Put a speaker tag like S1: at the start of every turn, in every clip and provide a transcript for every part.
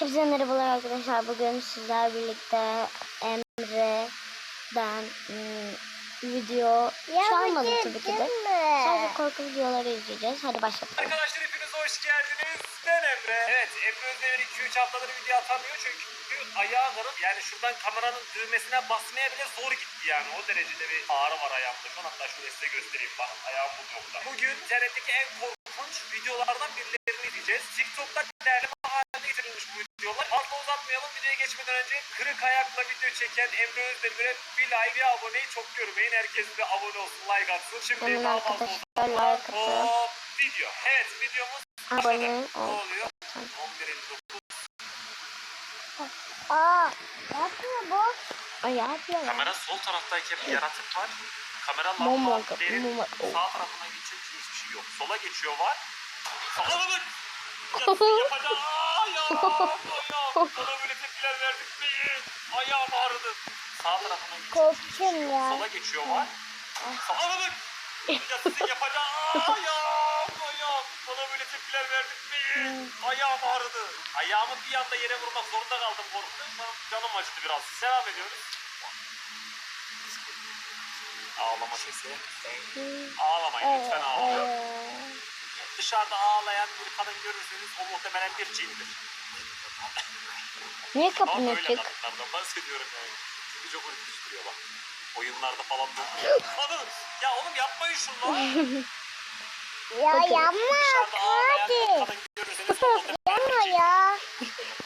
S1: Hepinize merhabalar arkadaşlar. Bugün sizler birlikte Emre, ben ım, video çalmadım tabii ki de. Sadece korku videoları izleyeceğiz. Hadi başlayalım.
S2: Arkadaşlar hepiniz hoş geldiniz. Ben Emre. Evet Emre Özdemir 2-3 haftadır video atamıyor çünkü ayağı. Yani şuradan kameranın düğmesine basmaya bile zor gitti yani. O derecede bir ağrı var ayağımda. Şu an hatta şöyle size göstereyim. Bakın ayağım bu nokta. Bugün internetteki en korkunç videolardan birilerini izleyeceğiz. TikTok'ta değerli haline getirilmiş bu videolar. Fazla uzatmayalım. Videoya geçmeden önce kırık ayakla video çeken Emre Özdemir'e bir like bir aboneyi çok görmeyin. Herkes bir abone olsun, like atsın. Şimdi
S1: Hemen
S2: daha fazla
S1: arkadaşlar like atın.
S2: hop video. Evet videomuz
S1: Abone
S2: ne
S1: ol.
S2: oluyor? 11.59.
S1: Aa, yapmıyor bu. Ay yapıyor.
S2: Kamera sol taraftayken bir yaratık var. Kamera lambaların sağ tarafına geçince hiçbir şey yok. Sola geçiyor var. Sağa bak! Sana böyle tepkiler verdik mi? Ayağım ağrıdı. Sağ tarafına geçince hiçbir
S1: Korktum ya.
S2: Sola geçiyor var. Sağa bak! Ya sizin yapacağım. Ayağım, ayağım. Sana böyle tepkiler verdik mi? Ayağım ağrıdı. Ayağımı bir anda yere vurmak zorunda kaldım korkudan. Canım acıdı biraz. Devam ediyoruz. Ağlama sesi. Ağlamayın lütfen ağlamayın. Dışarıda ağlayan bir kadın görürseniz o muhtemelen bir cindir.
S1: Niye
S2: Ama
S1: kapının
S2: böyle
S1: açık?
S2: kadınlardan bahsediyorum yani. Çünkü çok ürkütücü duruyor bak. Oyunlarda falan da. Kadın! Ya oğlum yapmayın şunu lan.
S3: Ya
S1: Okey.
S3: yapma
S2: Dışarıda ağlayan bir
S3: hadi.
S2: kadın görürseniz o muhtemelen bir
S3: Yapma
S2: cindir.
S3: ya.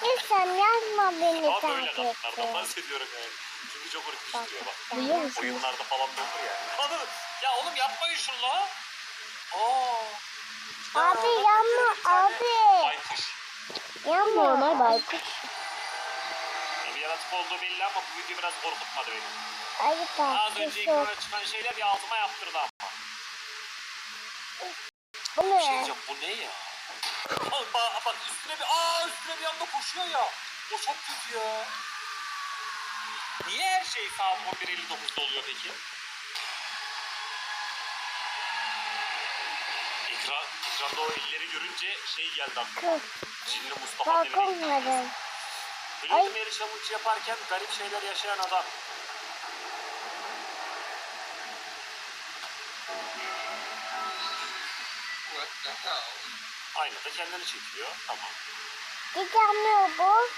S3: Lütfen yazma beni
S2: Ama böyle
S3: takip
S2: kadınlardan
S3: et.
S2: bahsediyorum yani. Çünkü çok ürkütücü duruyor bak.
S1: Musunuz?
S2: Oyunlarda falan da olur ya. Kadın! Ya oğlum yapmayın şunu lan. Aa.
S3: Abi
S2: Ya,
S3: yapma
S2: bir tane
S3: abi.
S2: Baykuş.
S3: Yapma.
S1: Normal baykuş.
S2: Bir yaratık olduğu belli ama bu video biraz korkutmadı beni.
S3: Ay
S2: Az önce ekrana çıkan şeyler bir altıma yaptırdı ama.
S3: Bu
S2: Bir şey
S3: ne?
S2: diyeceğim bu ne ya? Bak bak, bak üstüne bir aa üstüne bir anda koşuyor ya. O çok kötü ya. Niye her şey saat 11.59'da oluyor peki? Ekran, ekranda o elleri görünce şey geldi aklıma. Cinli Mustafa demek.
S3: Korkmadım.
S2: Bilim yarı challenge yaparken garip şeyler yaşayan adam. Aynada kendini çekiyor. Tamam.
S3: Hiç yapmıyor bu.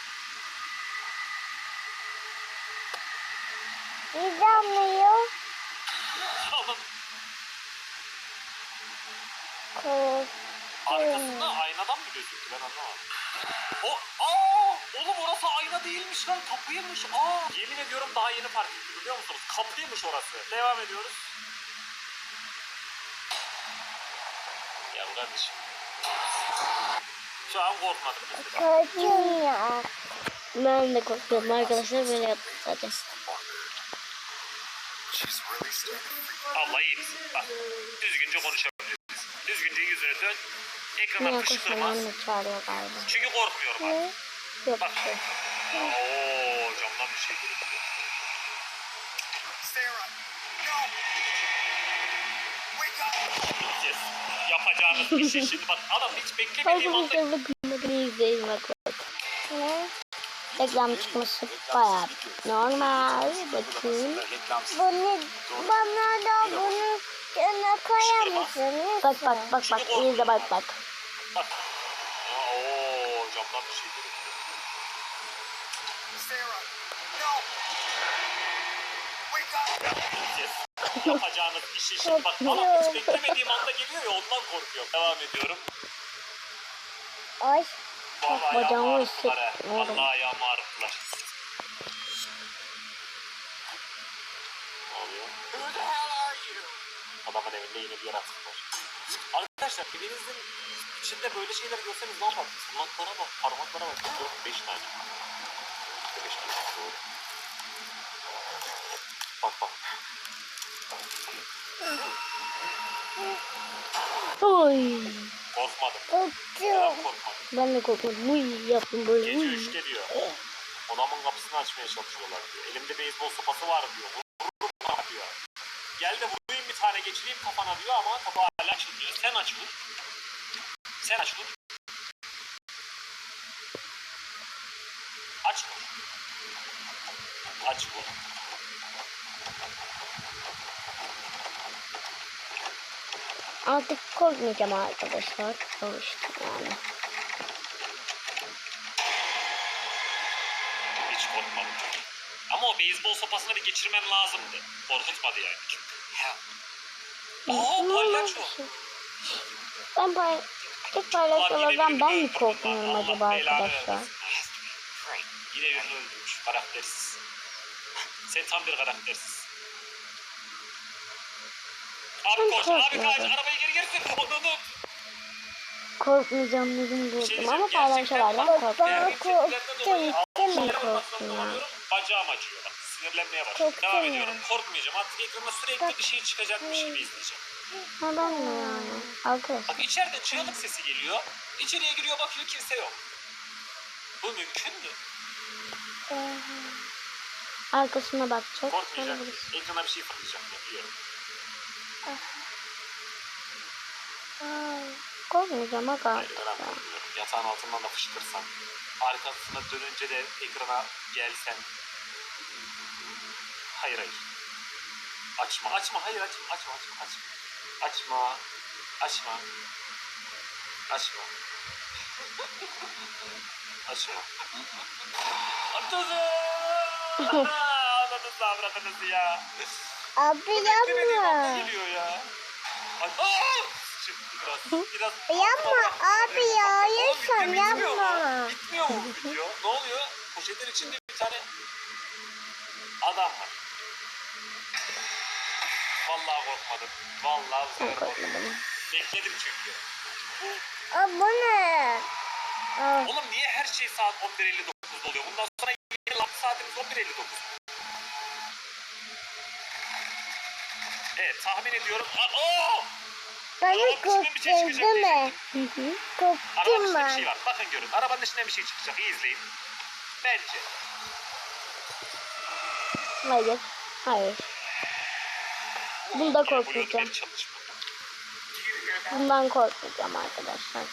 S3: Hiç
S2: Arkasında aynadan mı gözüktü ben anlamadım. O, aa, oğlum orası ayna değilmiş lan kapıymış. Aa, yemin ediyorum daha yeni fark ettim biliyor musunuz? Kapıymış orası. Devam ediyoruz. Ya kardeşim. Şu an korkmadım mesela.
S3: Korktum ya.
S1: Ben de korkuyorum arkadaşlar böyle yaptım zaten.
S2: Allah iyi misin? Bak düzgünce konuşabiliriz. Dön. Ekrana fışkırmaz.
S1: çağırıyor galiba.
S2: Çünkü korkmuyorum
S3: Ne?
S2: artık.
S1: Yok
S2: Bak.
S1: bir şey.
S2: Oo camdan bir şey görüyor.
S4: Sarah, no! Wake up!
S2: Yes. Yapacağınız bir şey şimdi bak adam hiç beklemediğim anda
S1: Arkadaşlar bakın bakın izleyin bak bak.
S3: Ne?
S1: Reklam çıkması bayağı normal. Bakın.
S3: Bunu, bana da bunu yana koyar mısın?
S1: Bak bak bak bak izle bak bak.
S2: bak. Aa, Oo camdan bir şey görüyor.
S4: Sarah, no! Wake up!
S2: Yes. Yapacağınız şey şimdi bak adam hiç beklemediğim anda geliyor ya ondan korkuyorum. Devam ediyorum.
S3: Ay.
S1: Bacağımı hissetmiyorum.
S2: Vallahi ayağımı ağrıttılar. Evinde yine bir yaratık var. Arkadaşlar evinizin içinde böyle şeyler görseniz ne yaparsınız? Kulaklara bak, parmaklara bak. 4-5 tane. 5 tane. Doğru. Bak bak.
S1: Oy.
S2: Korkmadım.
S3: Korktum.
S2: Korkmadım?
S1: Ben de korkmadım. Uy yaptım böyle.
S2: Gece
S1: Uy.
S2: 3'te diyor. Odamın kapısını açmaya çalışıyorlar diyor. Elimde beyzbol sopası var diyor. Vururum diyor. Gel de vurayım geçireyim kafana diyor ama kapı hala açılmıyor. Sen aç vur. Sen aç vur. Aç vur. Aç vur.
S1: Artık korkmayacağım arkadaşlar. Alıştım yani.
S2: Hiç korkmadım. Ama o beyzbol sopasını bir geçirmen lazımdı. Korkutmadı yani. Aa palyaço.
S1: Ben pay tek paylaşmalardan ben mi korkmuyorum acaba arkadaşlar?
S2: Yine birini öldürmüş. Karaktersiz. Sen tam bir karaktersiz. Abi
S1: Ben
S2: koş, abi kaç,
S1: korkmuyorum.
S2: arabayı geri geri sür. Onu.
S1: Korkmayacağım dedim
S2: Bir şey
S1: ama
S2: diyeceğim,
S1: paylaşmalardan
S2: gerçekten
S1: korktum.
S3: korktum.
S2: Bacağım acıyor bak. Sinirlenmeye başladım.
S3: Korktum
S2: Devam
S3: ya.
S2: ediyorum. Korkmayacağım. Artık ekranda sürekli bir şey çıkacakmış gibi izleyeceğim.
S1: Ha ben mi yani? Arkadaşlar.
S2: Bak içeride çığlık sesi geliyor. İçeriye giriyor bakıyor kimse yok. Bu mümkün mü?
S1: Arkasına bakacak.
S2: Korkmayacak. Ekrana bir şey fırlayacak ya biliyorum.
S1: Korkmayacağım aga
S2: Hayır ben korkmuyorum. Yatağın altından da fışkırsan. Arkasına dönünce de ekrana gelsen. Hayır hayır. Açma açma hayır açma açma açma açma. Açma. Açma. Açma. Açma. Atladı. Anladınız avradınız ya.
S3: Abi yapma.
S2: geliyor ya. Ay, biraz. Biraz
S3: Yapma abi ya.
S2: Mu?
S3: yapma.
S2: Bitmiyor mu bu video? Ne oluyor? Poşetin içinde bir tane adam var. Vallahi korkmadım. Vallahi bu sefer korkmadım. Bekledim çünkü.
S3: Aa, bu ne? Aa,
S2: Oğlum niye her şey saat 11.59'da oluyor? Bundan sonra yeni lan saatimiz 11.59. Evet tahmin ediyorum. Aa, oo!
S3: bana
S2: çıkacak
S3: değil mi?
S1: Hı hı.
S2: Arabanın içinde bir
S3: mu?
S2: şey var. Bakın görün. Arabanın içinden bir şey çıkacak. İyi izleyin. Bence.
S1: Hayır. Hayır. Bunda korkmayacağım. Bundan korkmayacağım arkadaşlar.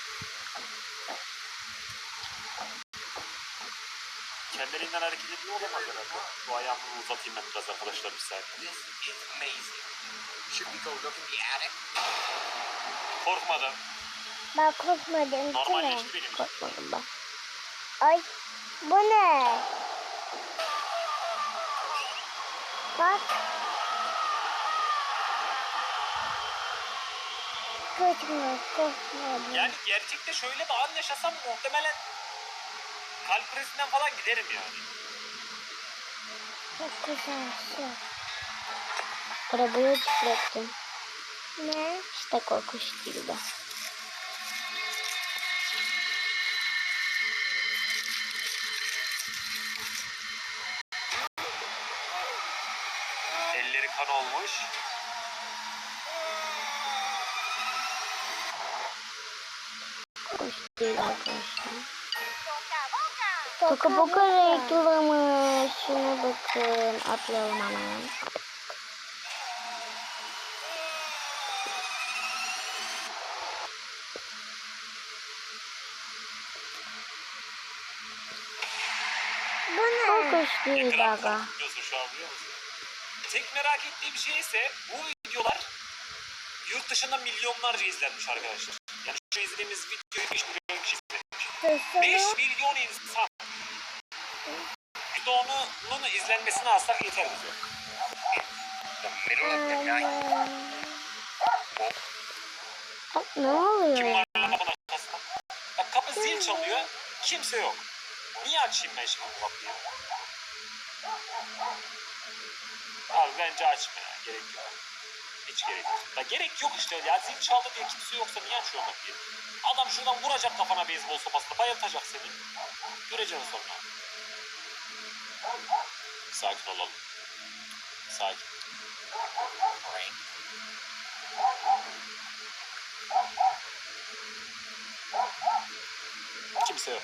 S2: Kendiliğinden hareket ediyor olamaz herhalde. Bu ayağımı uzatayım ben biraz arkadaşlar bir saniye.
S4: This is amazing. Should we go look in the attic?
S2: Korkmadım.
S3: Ben korkmadım değil mi?
S2: Normalleşti benim.
S1: Korkmadım ben.
S3: Ay bu ne? Bak.
S2: Yani gerçekte şöyle bir an yaşasam muhtemelen kalp krizinden falan giderim yani.
S3: Çok güzel şey.
S1: Arabayı titrettim.
S3: Ne?
S1: İşte korkunç değildi.
S2: Elleri kan olmuş.
S1: Değil arkadaşlar. Toka boka reklamı. Şuna bakın. Atlayalım hemen.
S3: Bu ne?
S1: Korkunç
S2: Ne
S1: değil
S2: kadar
S1: aga.
S2: korkutuyorsun şu an biliyor musun? Tek merak ettiğim şey ise bu videolar yurt dışında milyonlarca izlenmiş arkadaşlar. Yani şu izlediğimiz videoyu 5 milyon kişi izlemiş. 5
S3: Hırsını
S2: milyon insan. %10'unun izlenmesini alsak yeter bize.
S1: Ne oluyor
S2: Kim var lan kapının arkasında? Bak kapı zil çalıyor. Kimse yok. Niye açayım ben şimdi bu kapıyı? Abi bence açma ya. Gerek yok. Hiç gerek yok. Ya gerek yok işte ya. Zil çaldı diye kimse yoksa niye açıyor kapıyı? Adam şuradan vuracak kafana beyzbol sopasını. Bayıltacak seni. Göreceksin sonra. Sakin olalım. Sakin. Kimse yok.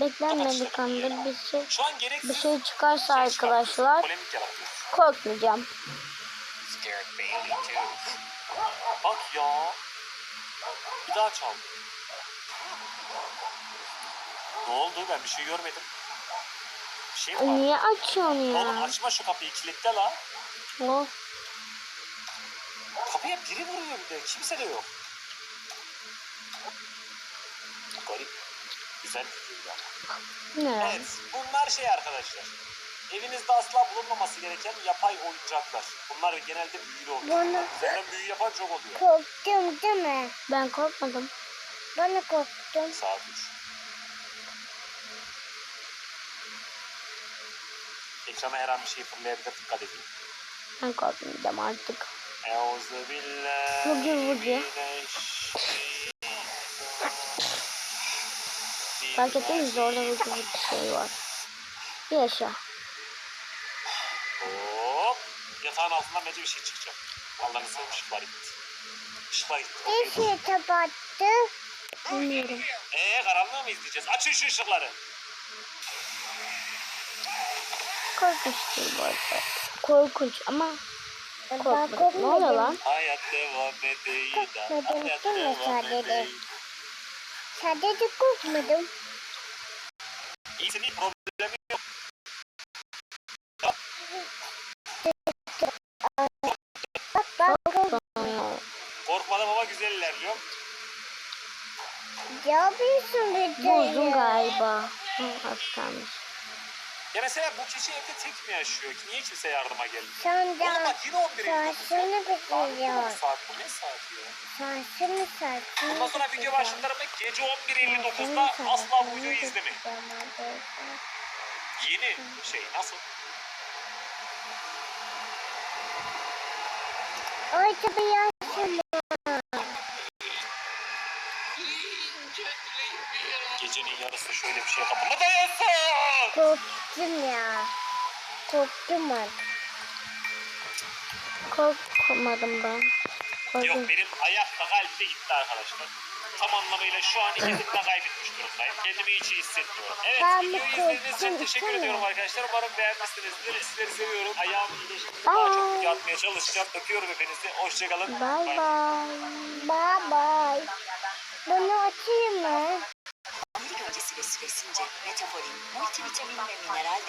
S1: Beklenmedik anda bir şey
S2: Şu an gereksiz
S1: bir şey çıkarsa
S2: şey
S1: arkadaşlar korkmayacağım.
S4: Scared Bailey too.
S2: Bak ya. Bir daha çaldı. Ne oldu? Ben bir şey görmedim. şey mi var?
S1: Niye açıyorsun
S2: Oğlum
S1: ya?
S2: açma şu kapıyı kilitle la.
S1: Oh.
S2: Kapıya biri vuruyor bir de. Kimse de yok. Garip. Güzel bir video.
S1: Ne?
S2: Evet, bunlar şey arkadaşlar. Evinizde asla bulunmaması gereken yapay oyuncaklar. Bunlar genelde büyülü oluyor.
S3: Bunu-
S2: Üzerinden büyü yapan çok oluyor.
S3: Korktum değil mi?
S1: Ben korkmadım.
S3: Bana korktum.
S2: Saat 3. Ekrana her an bir şey fırlayabilir dikkat edin.
S1: Ben korkmayacağım artık.
S2: Euzu billahi
S1: Vucu vucu. Fark ettiniz mi? Orada bir bir şey var. Yaşa.
S2: Hop. Yatağın altından bence bir şey çıkacak. Allah'ını seveyim ışıklar gitti. Işıklar gitti. Dur.
S3: Neyse kapattı.
S1: Bilmiyorum.
S2: Eee karanlığı mı izleyeceğiz? Açın şu ışıkları.
S1: Korkunç değil bu arada. Korkunç ama korkmadım. Ne oluyor lan?
S2: Hayat devam.
S3: Korkmadım,
S2: Hayat devam
S3: sadece?
S2: edeyim.
S3: Sadece korkmadım.
S2: İyisin iyi yok.
S3: Bak bak kork-
S1: Aa,
S2: Korkmadım ama güzel ilerliyorum.
S3: Ne yapıyorsun bir
S1: Bu uzun galiba. Hı, az kalmış.
S2: Ya mesela bu kişi evde tek mi yaşıyor ki? Niye kimse yardıma gelmiyor?
S3: Sen
S2: Oğlum
S3: de
S2: bak yine 11 Eylül.
S3: saçını bitiriyor.
S2: Saat bu ne saati ya?
S3: Saçını saçını
S2: Bundan sonra video başlıklarımı gece 11.59'da asla bu videoyu izlemeyin. Yeni şey nasıl?
S3: Ay tabii yaşım.
S2: Gecenin yarısı şöyle bir şey kapıma dayansın.
S3: Korktum ya. Korktum ben.
S1: Korkmadım ben.
S2: Yok
S1: Korktum.
S2: benim ayakta kalbimde gitti arkadaşlar. Tam anlamıyla şu an ikisini de kaybetmiş durumdayım. Kendimi hiç iyi hissetmiyorum. Evet
S3: Ben
S2: videoyu izlediğiniz için teşekkür
S3: mi?
S2: ediyorum arkadaşlar. Umarım beğenmişsinizdir. Sizleri seviyorum. Ayağım iyileşti. Daha çok video atmaya çalışacağım. Öpüyorum hepinizi. Hoşçakalın.
S1: Bye bye.
S3: Bye bye. Bunu açayım mı?
S5: Ve süresince Metabolin multivitamin ve mineral